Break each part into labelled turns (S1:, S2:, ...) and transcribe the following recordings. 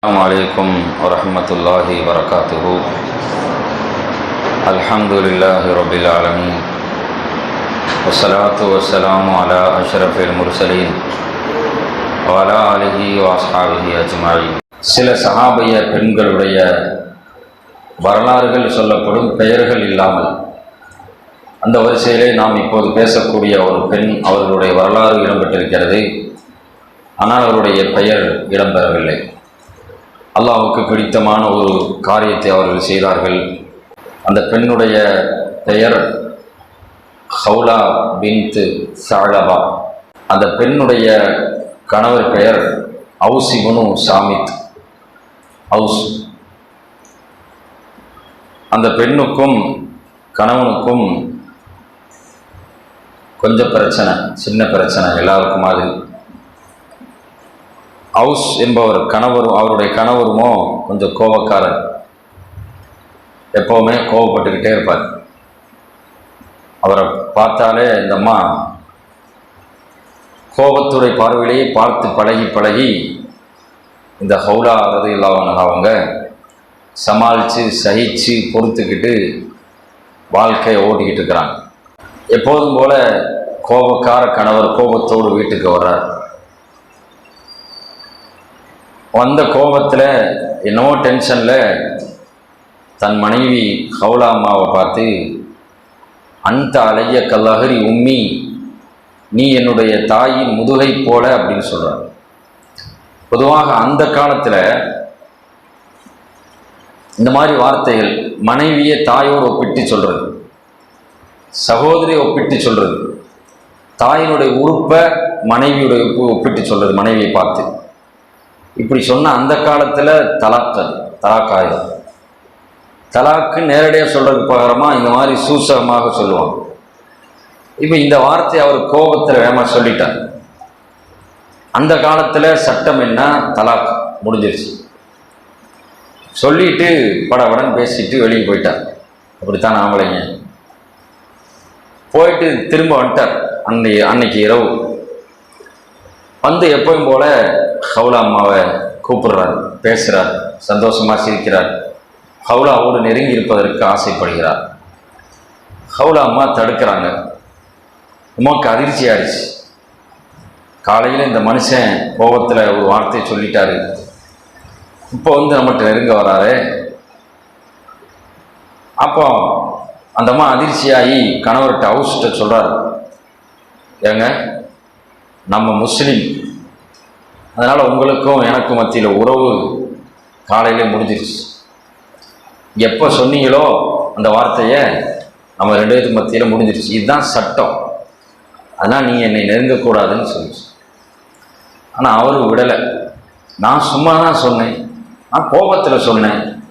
S1: السلام عليكم ورحمة الله وبركاته الحمد لله رب العالمين والصلاة والسلام على أشرف المرسلين وعلى آله وأصحابه أجمعين சில சஹாபிய பெண்களுடைய வரலாறுகள் சொல்லப்படும் பெயர்கள் இல்லாமல் அந்த வரிசையிலே நாம் இப்போது பேசக்கூடிய ஒரு பெண் அவர்களுடைய வரலாறு இடம்பெற்றிருக்கிறது ஆனால் அவருடைய பெயர் இடம்பெறவில்லை அல்லாவுக்கு பிடித்தமான ஒரு காரியத்தை அவர்கள் செய்தார்கள். அந்த பெண்ணுடைய பெயர் ஹவுலா பின்து சாலபா. அந்த பெண்ணுடைய கணவர் பெயர் அவுசிபுனு சாமித். அவுஸ். அந்த பெண்ணுக்கும் கணவனுக்கும் கொஞ்சம் பிரச்சனை சின்ன பிரச்சனை எல்லாருக்கும் அது. ஹவுஸ் என்பவர் கணவரும் அவருடைய கணவருமோ கொஞ்சம் கோபக்காரர். எப்போவுமே கோவப்பட்டுக்கிட்டே இருப்பார். அவரை பார்த்தாலே இந்த அம்மா கோபத்துடைய பார்வையிலேயே பார்த்து பழகி பழகி இந்த ஹவுலா ஆகிறது இல்லாதவங்க அவங்க சமாளித்து சகித்து பொறுத்துக்கிட்டு வாழ்க்கையை ஓட்டிக்கிட்டு இருக்கிறாங்க. எப்போதும் போல் கோபக்கார கணவர் கோபத்தோடு வீட்டுக்கு வர்றார். வந்த கோபத்தில் என்னவோ டென்ஷனில் தன் மனைவி ஹவுலா அம்மாவை பார்த்து அந்த அலைய கல்லகரி உம்மி நீ என்னுடைய தாயின் முதுகை போல அப்படின்னு சொல்கிறார் பொதுவாக அந்த காலத்தில் இந்த மாதிரி வார்த்தைகள் மனைவியை தாயோடு ஒப்பிட்டு சொல்கிறது சகோதரியை ஒப்பிட்டு சொல்கிறது தாயினுடைய உறுப்பை மனைவியுடைய ஒப்பிட்டு சொல்கிறது மனைவியை பார்த்து. இப்படி சொன்ன அந்த காலத்தில் தலாக்கல் தலாக்காயம் தலாக்கு நேரடியாக சொல்கிறதுக்கு பகரமாக இந்த மாதிரி சூசகமாக சொல்லுவாங்க. இப்போ இந்த வார்த்தையை அவர் கோபத்தில் வேமா சொல்லிட்டார். அந்த காலத்தில் சட்டம் என்ன? தலாக் முடிஞ்சிருச்சு. சொல்லிட்டு படபடன் பேசிட்டு வெளியே போயிட்டார். அப்படித்தான் ஆம்பளைங்க போயிட்டு திரும்ப வந்துட்டார். அன்னை அன்னைக்கு இரவு. வந்து எப்பவும் போல ஹவுலா அம்மாவை கூப்பிடுறார் பேசுகிறார் சந்தோஷமாக சிரிக்கிறார். ஹவுலாவோடு நெருங்கி இருப்பதற்கு ஆசைப்படுகிறார். ஹவுலா அம்மா தடுக்கிறாங்க. உமாக்கு அதிர்ச்சி ஆயிடுச்சு. காலையில் இந்த மனுஷன் கோபத்தில் ஒரு வார்த்தையை சொல்லிட்டாரு. இப்போ வந்து நம்மகிட்ட நெருங்க வராரு. அப்போ அந்த அம்மா அதிர்ச்சியாகி கணவர்கிட்ட ஹவுஸ்கிட்ட சொல்கிறார் ஏங்க நம்ம முஸ்லீம் அதனால் உங்களுக்கும் எனக்கும் மத்தியில் உறவு காலையிலே முடிஞ்சிருச்சு. எப்போ சொன்னீங்களோ அந்த வார்த்தையை நம்ம ரெண்டு பேருக்கு மத்தியில் முடிஞ்சிருச்சு. இதுதான் சட்டம். அதனால் நீங்கள் என்னை நெருங்கக்கூடாதுன்னு சொல்லிச்சு. ஆனால் அவர் விடலை. நான் சும்மா தான் சொன்னேன். நான் கோபத்தில் சொன்னேன்.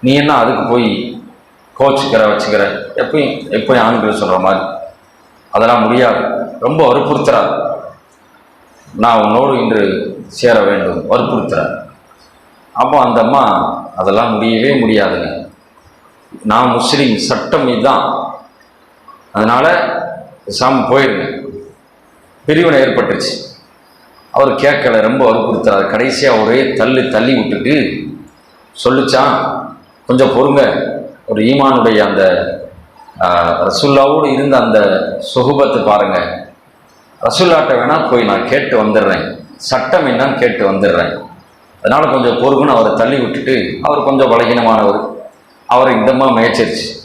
S1: நீ என்ன அதுக்கு போய் கோச்சிக்கிற வச்சுக்கிற? எப்பயும் எப்பயும் ஆண்கள் சொல்கிற மாதிரி. அதெல்லாம் முடியாது. ரொம்ப வற்புறுத்துறாரு. நான் உன்னோடு இன்று சேர வேண்டும் வற்புறுத்துறார் அப்போ அந்த அம்மா அதெல்லாம் முடியவே முடியாதுங்க. நான் முஸ்லீம் சட்டம் இதுதான். அதனால் சாமி போயிருங்க. பிரிவினை ஏற்பட்டுருச்சு. அவர் கேட்கல ரொம்ப வற்புறுத்துறாரு கடைசியாக ஒரே தள்ளி தள்ளி விட்டுட்டு சொல்லிச்சான் கொஞ்சம் பொறுங்க. ஒரு ஈமானுடைய அந்த ரசுல்லாவோடு இருந்த அந்த சொகுபத்தை பாருங்கள் ரசுல்லாட்ட வேணால் போய் நான் கேட்டு வந்துடுறேன். சட்டம் என்னன்னு கேட்டு வந்துடுறேன். அதனால் கொஞ்சம் பொறுப்புன்னு அவரை தள்ளி விட்டுட்டு அவர் கொஞ்சம் பலகீனமானவர். அவரை இதமாக மேய்ச்சிருச்சு.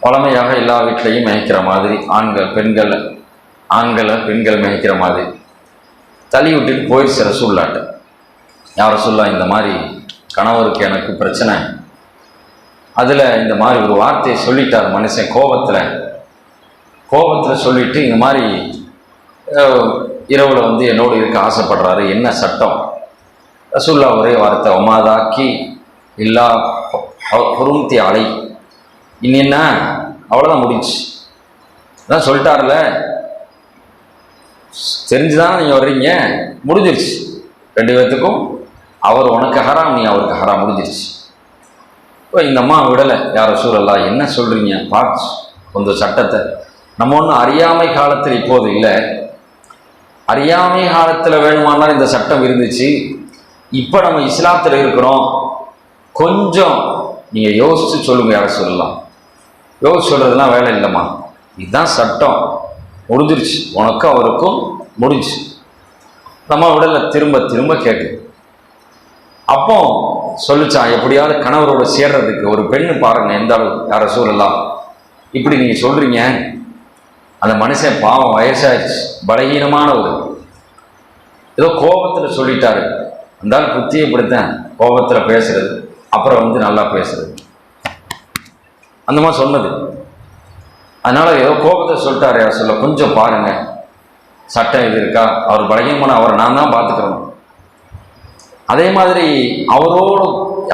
S1: பழமையாக எல்லா வீட்லேயும் மேய்க்கிற மாதிரி ஆண்கள் பெண்கள் ஆண்களை பெண்கள் மேய்க்கிற மாதிரி. தள்ளி விட்டுட்டு போயிடுச்சு ரசூல்லாட்ட. யார் ரசூல்லா இந்த மாதிரி கணவருக்கு எனக்கு பிரச்சனை. அதில் இந்த மாதிரி ஒரு வார்த்தையை சொல்லிட்டார் மனுஷன் கோபத்தில். கோபத்தில் சொல்லிட்டு இந்த மாதிரி இரவில் வந்து என்னோடு இருக்க ஆசைப்படுறாரு என்ன சட்டம்? ரசூல்லா ஒரே வார்த்தை ஒமாதாக்கி இல்லா பொருந்தி அலை. இனி என்ன? அவ்வளோதான் முடிஞ்சு. அதான் சொல்லிட்டார்ல. தெரிஞ்சுதான் நீங்கள் வர்றீங்க. முடிஞ்சிருச்சு. ரெண்டு பேர்த்துக்கும் அவர் உனக்கு ஹராம் நீ அவருக்கு ஹராம். முடிஞ்சிருச்சு. இப்போ இந்த அம்மா விடலை. யார் சூழல்லா என்ன சொல்கிறீங்க பார்த்து கொஞ்சம் சட்டத்தை நம்ம ஒன்றும் அறியாமை காலத்தில் இப்போது இல்லை. அறியாமை காலத்தில் வேணுமானால் இந்த சட்டம் இருந்துச்சு. இப்போ நம்ம இஸ்லாத்தில் இருக்கிறோம். கொஞ்சம் நீங்கள் யோசித்து சொல்லுங்க யாரை சொல்லலாம்? யோசிச்சு சொல்கிறதுலாம் வேலை இல்லைம்மா. இதுதான் சட்டம். முடிஞ்சிருச்சு. உனக்கும் அவருக்கும் முடிஞ்சு. நம்ம விடலை திரும்ப திரும்ப கேட்குது அப்போ சொல்லிச்சான் எப்படியாவது கணவரோட சேர்றதுக்கு ஒரு பெண்ணு பாருங்க எந்த அளவு யாரை சொல்லலாம்? இப்படி நீங்கள் சொல்கிறீங்க அந்த மனுஷன் பாவம் வயசாயிடுச்சு பலகீனமானவர் ஏதோ கோபத்தில் சொல்லிட்டாரு. அந்த புத்தியை இப்படித்தான் கோபத்தில் பேசுறது அப்புறம் வந்து நல்லா பேசுறது. அந்த மாதிரி சொன்னது. அதனால் ஏதோ கோபத்தை சொல்லிட்டாரு யார் சொல்ல கொஞ்சம் பாருங்க. சட்டம் இது இருக்கா? அவர் பலகீனமான அவரை நான் தான் பார்த்துக்கிறோம் அதே மாதிரி அவரோடு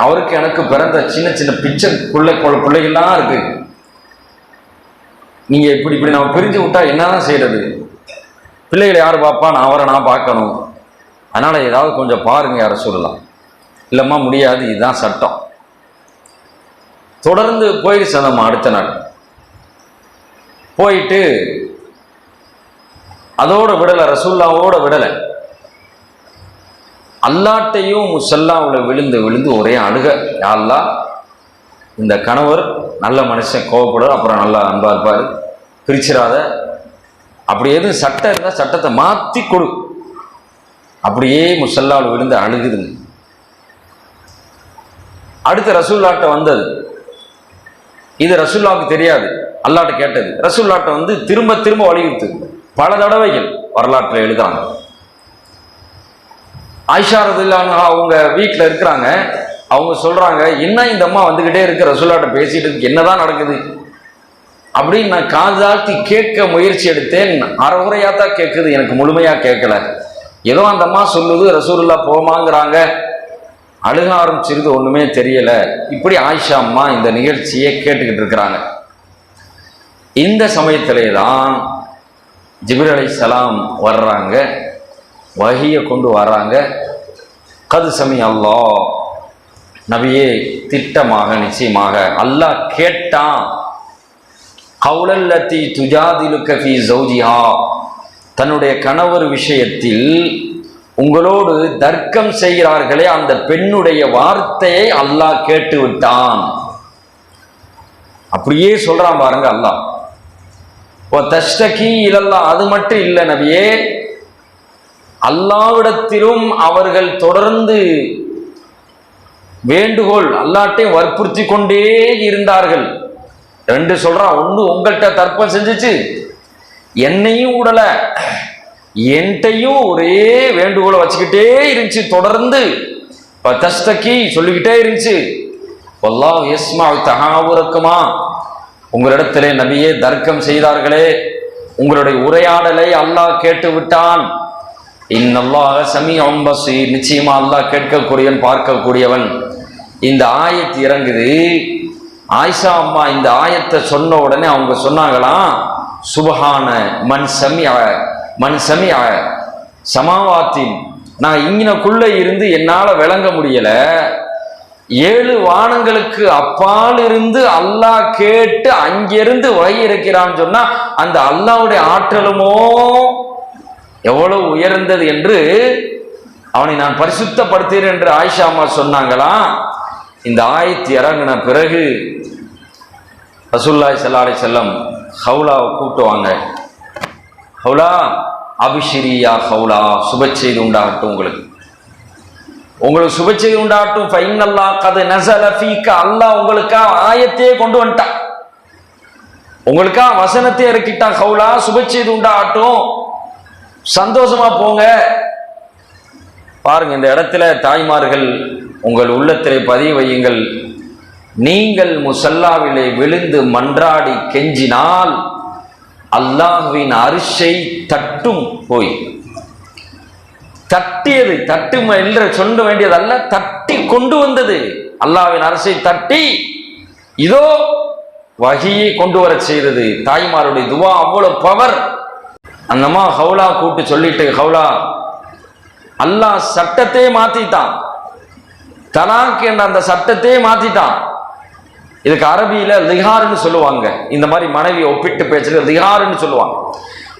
S1: அவருக்கு எனக்கு பிறந்த சின்ன சின்ன பிச்சை பிள்ளை பிள்ளைகள்லாம் இருக்குது நீங்க இப்படி இப்படி நம்ம பிரிஞ்சு விட்டா என்னதான் செய்யறது? பிள்ளைகளை யார் பார்ப்பா நான் அவரை நான் பார்க்கணும். அதனால ஏதாவது கொஞ்சம் பாருங்க யாரை சொல்லலாம். இல்லைம்மா முடியாது. இதுதான் சட்டம். தொடர்ந்து போயிடுச்சு நம்ம அடுத்த நாள். போயிட்டு அதோட விடலை ரசூல்லாவோட விடலை. அல்லாட்டையும் முசல்லாவில் விழுந்து விழுந்து ஒரே அழுக. யாழ்லா இந்த கணவர் நல்ல மனுஷன் கோவப்படுவார் அப்புறம் நல்லா அன்பா இருப்பார். பிரிச்சிடாத அப்படி எதுவும் சட்டம் இருந்தால் சட்டத்தை மாற்றி கொடு. அப்படியே முசல்லாவில் விழுந்து அழுகுதுங்க. அடுத்து ரசூல்லாட்ட வந்தது. இது ரசூல்லாவுக்கு தெரியாது. அல்லாட்ட கேட்டது. ரசூல்லாட்ட வந்து திரும்ப திரும்ப வலியுறுத்து பல தடவைகள் வரலாற்றில் எழுதுறாங்க ஆயிஷா ரதில்லாங்க அவங்க வீட்டில் இருக்கிறாங்க. அவங்க சொல்கிறாங்க என்ன இந்த அம்மா வந்துக்கிட்டே இருக்கு? ரசூல்லாட்ட பேசிட்டு இருக்கு. என்னதான் நடக்குது? அப்படின்னு நான் காதாழ்த்தி கேட்க முயற்சி எடுத்தேன். அறகுறையாக தான் கேட்குது எனக்கு முழுமையாக கேட்கல ஏதோ அந்த அம்மா சொல்லுது ரசூல்லா போமாங்கிறாங்க. அழுக ஆரம்பிச்சிருது. ஒன்றுமே தெரியலை. இப்படி ஆயிஷா அம்மா இந்த நிகழ்ச்சியை கேட்டுக்கிட்டு இருக்கிறாங்க. இந்த சமயத்திலே தான் ஜிபிர் அலைஹிஸ்ஸலாம் வர்றாங்க. வகியை கொண்டு வர்றாங்க. கது சமி அல்லாஹ். நபியே திட்டமாக நிச்சயமாக. அல்லாஹ் கேட்டான் கவுலல்லத்தி துஜாதிலுக்க ஃபி ஜௌஜிஹா தன்னுடைய கணவர் விஷயத்தில் உங்களோடு தர்க்கம் செய்கிறார்களே அந்த பெண்ணுடைய வார்த்தையை அல்லாஹ் கேட்டு விட்டான். அப்படியே சொல்றான் பாருங்க அல்லாஹ். ஓ தஷ்டகி இல்லல்லா அது மட்டும் இல்லை நபியே அல்லாவிடத்திலும் அவர்கள் தொடர்ந்து வேண்டுகோள் அல்லாட்டையும் வற்புறுத்தி கொண்டே இருந்தார்கள். ரெண்டு சொல்றான் ஒன்று உங்கள்கிட்ட தர்ப்பம் செஞ்சுச்சு என்னையும் விடல என்கிட்டையும் ஒரே வேண்டுகோளை வச்சுக்கிட்டே இருந்துச்சு தொடர்ந்து. பத்தஸ்தக்கி சொல்லிக்கிட்டே இருந்துச்சு வல்லாஹ் எஸ்மா தகாவுரக்குமா உங்களிடத்திலே நபியே தர்க்கம் செய்தார்களே உங்களுடைய உரையாடலை அல்லாஹ் கேட்டு விட்டான் இன்னல்லாக சமீம் பசீர் நிச்சயமா அல்லாஹ் கேட்கக்கூடியவன் பார்க்கக்கூடியவன். இந்த ஆயத்து இறங்குது. ஆயிஷா அம்மா இந்த ஆயத்தை சொன்ன உடனே அவங்க சொன்னாங்களாம் சுபஹான மண் சமி மண் சமி சமாவாத்தின் நான் இங்கனக்குள்ள இருந்து என்னால் விளங்க முடியல. ஏழு வானங்களுக்கு அப்பால் இருந்து அல்லாஹ் கேட்டு அங்கிருந்து வகை இருக்கிறான்னு சொன்னா அந்த அல்லாவுடைய ஆற்றலுமோ எவ்வளவு உயர்ந்தது என்று அவனை நான் பரிசுத்தப்படுத்தேன் என்று ஆயிஷா அம்மா சொன்னாங்களாம் இந்த ஆயத்து இறங்கின பிறகு ரசூல்லாய் செல்லாலை செல்லம் ஹவுலாவை கூப்பிட்டுவாங்க ஹவுலா அபிஷிரியா ஹவுலா சுப செய்தி உண்டாகட்டும் உங்களுக்கு. உங்களுக்கு சுப செய்தி உண்டாகட்டும். ஃபைனல்லா கது நசல ஃபீக்க அல்லாஹ் உங்களுக்கா ஆயத்தையே கொண்டு வந்துட்டான். உங்களுக்கா வசனத்தை இறக்கிட்டான். ஹவுலா சுப செய்தி உண்டாகட்டும். சந்தோஷமா போங்க. பாருங்க இந்த இடத்துல தாய்மார்கள் உங்கள் உள்ளத்திலே பதிய வையுங்கள். நீங்கள் முசல்லாவிலே விழுந்து மன்றாடி கெஞ்சினால் அல்லாஹுவின் அரிசை தட்டும் போய். தட்டியது தட்டு என்று சொல்ல வேண்டியது அல்ல தட்டி கொண்டு வந்தது. அல்லாவின் அரசை தட்டி இதோ வகையை கொண்டு வர செய்தது. தாய்மாருடைய துவா அவ்வளவு பவர் அந்தம்மா ஹவுலா கூப்பிட்டு சொல்லிட்டு ஹவுலா அல்லாஹ் சட்டத்தையே மாத்திட்டான். தலாக் என்ற அந்த சட்டத்தையே மாத்திட்டான். இதுக்கு அரபியில லிஹாருன்னு சொல்லுவாங்க. இந்த மாதிரி மனைவி ஒப்பிட்டு பேசுறது லிஹாருன்னு சொல்லுவாங்க.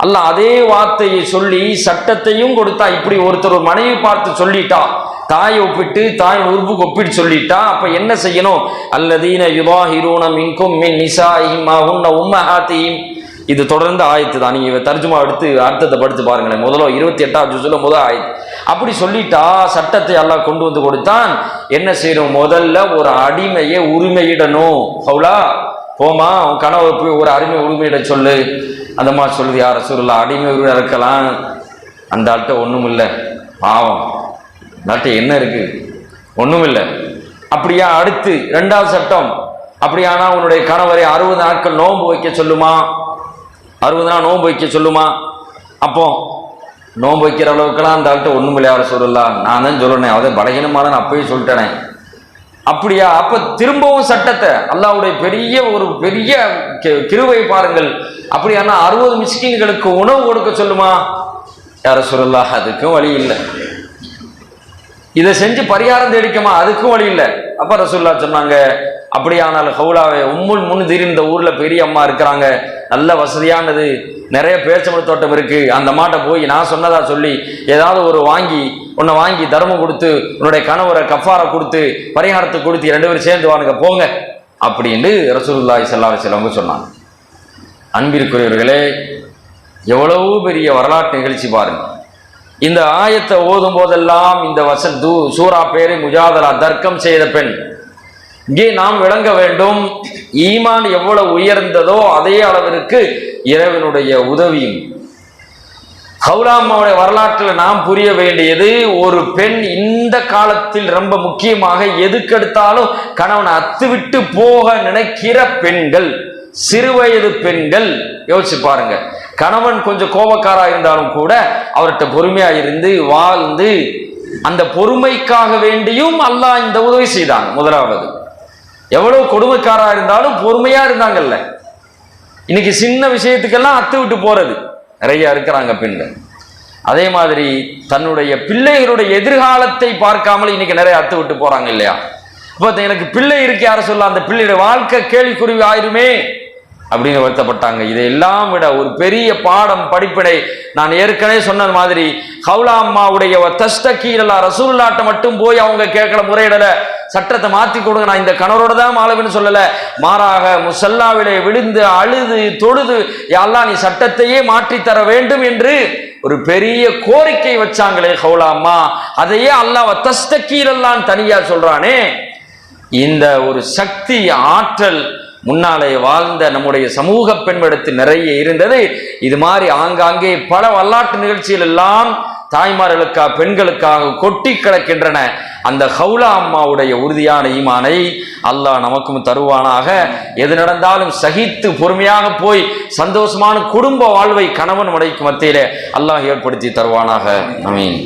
S1: அல்லாஹ் அதே வார்த்தையை சொல்லி சட்டத்தையும் கொடுத்தா இப்படி ஒருத்தர் ஒரு மனைவி பார்த்து சொல்லிட்டா தாயை ஒப்பிட்டு தாய் உறுப்புக்கு ஒப்பிட்டு சொல்லிட்டா அப்ப என்ன செய்யணும்? அல்லதீன யுதாஹிரூன மின்கும் மின் நிசா இம்மா உன்ன உம்மஹாத்தியும் இது தொடர்ந்து ஆயத்து தான். நீங்க தர்ஜுமா எடுத்து அர்த்தத்தை படித்து பாருங்களேன். முதல்ல இருபத்தி எட்டாம் ஜுசுல முதல் ஆயத்து. அப்படி சொல்லிட்டா சட்டத்தை எல்லாம் கொண்டு வந்து கொடுத்தான். என்ன செய்யணும்? முதல்ல ஒரு அடிமையை உரிமையிடணும். ஹவுலா போமா உன் கணவர் போய் ஒரு அடிமை உரிமையிட சொல்லு. அந்த மாதிரி சொல்லுது யார சொல்லலாம் அடிமை உரிமை இருக்கலாம். அந்த ஆள்கிட்ட ஒன்றும் இல்லை. பாவம். நாட்டை என்ன இருக்குது ஒன்றும் இல்லை. அப்படியா அடுத்து ரெண்டாவது சட்டம். அப்படியானா உன்னுடைய கணவரை அறுபது நாட்கள் நோன்பு வைக்க சொல்லுமா? அறுபது நாள் நோன்பு வைக்க சொல்லுமா? அப்போ நோன்பு வைக்கிற அளவுக்குலாம் அந்த ஆள்கிட்ட ஒன்றும் இல்லையா சொல்லலாம் நான் தான் சொல்லணேன் அதை பலகீனமாக நான் அப்பயும் சொல்லிட்டேனே. அப்படியா? அப்ப திரும்பவும் சட்டத்தை அல்லாவுடைய பெரிய ஒரு பெரிய கிருவை பாருங்கள். அப்படியானா அறுபது மிஸ்கின்களுக்கு உணவு கொடுக்க சொல்லுமா? யார சொல்லலாம் அதுக்கும் வழி இல்லை. இதை செஞ்சு பரிகாரம் தேடிக்கமா? அதுக்கும் வழி இல்லை. அப்ப ரசூல்லா சொன்னாங்க அப்படியானால் ஹவுலாவை உம்முல் முன்திர் இந்த ஊர்ல பெரிய அம்மா இருக்கிறாங்க. நல்ல வசதியானது. நிறைய பேச்சமர தோட்டம் இருக்கு. அந்த மாட்டை போய் நான் சொன்னதா சொல்லி ஏதாவது ஒரு வாங்கி உன்னை வாங்கி தர்மம் கொடுத்து உன்னுடைய கணவரை கஃபாரை கொடுத்து பரிகாரத்தை கொடுத்து ரெண்டு பேரும் சேர்ந்து வானுங்க போங்க. அப்படின்னு ரசூலுல்லாஹி செல்லாவை செல்லவங்க சொன்னாங்க. அன்பிற்குரியவர்களே எவ்வளவு பெரிய வரலாற்று நிகழ்ச்சி பாருங்க. இந்த ஆயத்தை ஓதும் போதெல்லாம் இந்த வசன் தூ சூரா பேரை முஜாதலா தர்க்கம் செய்த பெண் இங்கே நாம் விளங்க வேண்டும் ஈமான் எவ்வளவு உயர்ந்ததோ அதே அளவிற்கு இறைவனுடைய உதவியும். ஹவுலாமாவுடைய வரலாற்றில் நாம் புரிய வேண்டியது ஒரு பெண் இந்த காலத்தில் ரொம்ப முக்கியமாக எதுக்கெடுத்தாலும் கணவனை அத்துவிட்டு போக நினைக்கிற பெண்கள் சிறுவயது பெண்கள் யோசிச்சு பாருங்க. கணவன் கொஞ்சம் கோபக்காரா இருந்தாலும் கூட அவர்கிட்ட பொறுமையா இருந்து வாழ்ந்து அந்த பொறுமைக்காக வேண்டியும் அல்லாஹ் இந்த உதவி செய்தான் முதலாவது. எவ்வளவு கொடுமைக்காரா இருந்தாலும் பொறுமையா இருந்தாங்கல்ல. இன்னைக்கு சின்ன விஷயத்துக்கெல்லாம் அத்து விட்டு போறது. நிறைய இருக்கிறாங்க பெண்கள். அதே மாதிரி தன்னுடைய பிள்ளைகளுடைய எதிர்காலத்தை பார்க்காமல் இன்னைக்கு நிறைய அத்து விட்டு போறாங்க இல்லையா? இப்போ எனக்கு பிள்ளை இருக்கு யார சொல்ல? அந்த பிள்ளையுடைய வாழ்க்கை கேள்விக்குருவி ஆயிருமே. அப்படின்னு வருத்தப்பட்டாங்க. இதையெல்லாம் விட ஒரு பெரிய பாடம் படிப்பினை நான் ஏற்கனவே சொன்ன மாதிரி ஹவுலா அம்மாவுடைய தஸ்தக்கீரலா ரசூல்லாட்ட மட்டும் போய் அவங்க கேட்கல முறையிடல சட்டத்தை மாத்தி கொடுங்க நான் இந்த கணவரோட தான் மாலவின்னு சொல்லல. மாறாக முசல்லாவிலே விழுந்து அழுது தொழுது யாரெல்லாம் நீ சட்டத்தையே மாற்றி தர வேண்டும் என்று ஒரு பெரிய கோரிக்கை வச்சாங்களே ஹவுலா அம்மா. அதையே அல்லாஹ் தஸ்தக்கீரல்லான்னு தனியா சொல்றானே. இந்த ஒரு சக்தி ஆற்றல் முன்னாலே வாழ்ந்த நம்முடைய சமூக பெண்மிடத்தில் நிறைய இருந்தது. இது மாதிரி ஆங்காங்கே பல வரலாற்று நிகழ்ச்சிகள் எல்லாம் தாய்மார்களுக்காக பெண்களுக்காக கொட்டி கிடக்கின்றன. அந்த ஹவுலா அம்மாவுடைய உறுதியான ஈமானை அல்லாஹ் நமக்கும் தருவானாக. எது நடந்தாலும் சகித்து பொறுமையாக போய் சந்தோஷமான குடும்ப வாழ்வை கணவன் மனைவிக்கு மத்தியிலே அல்லாஹ் ஏற்படுத்தி தருவானாக. அமீன்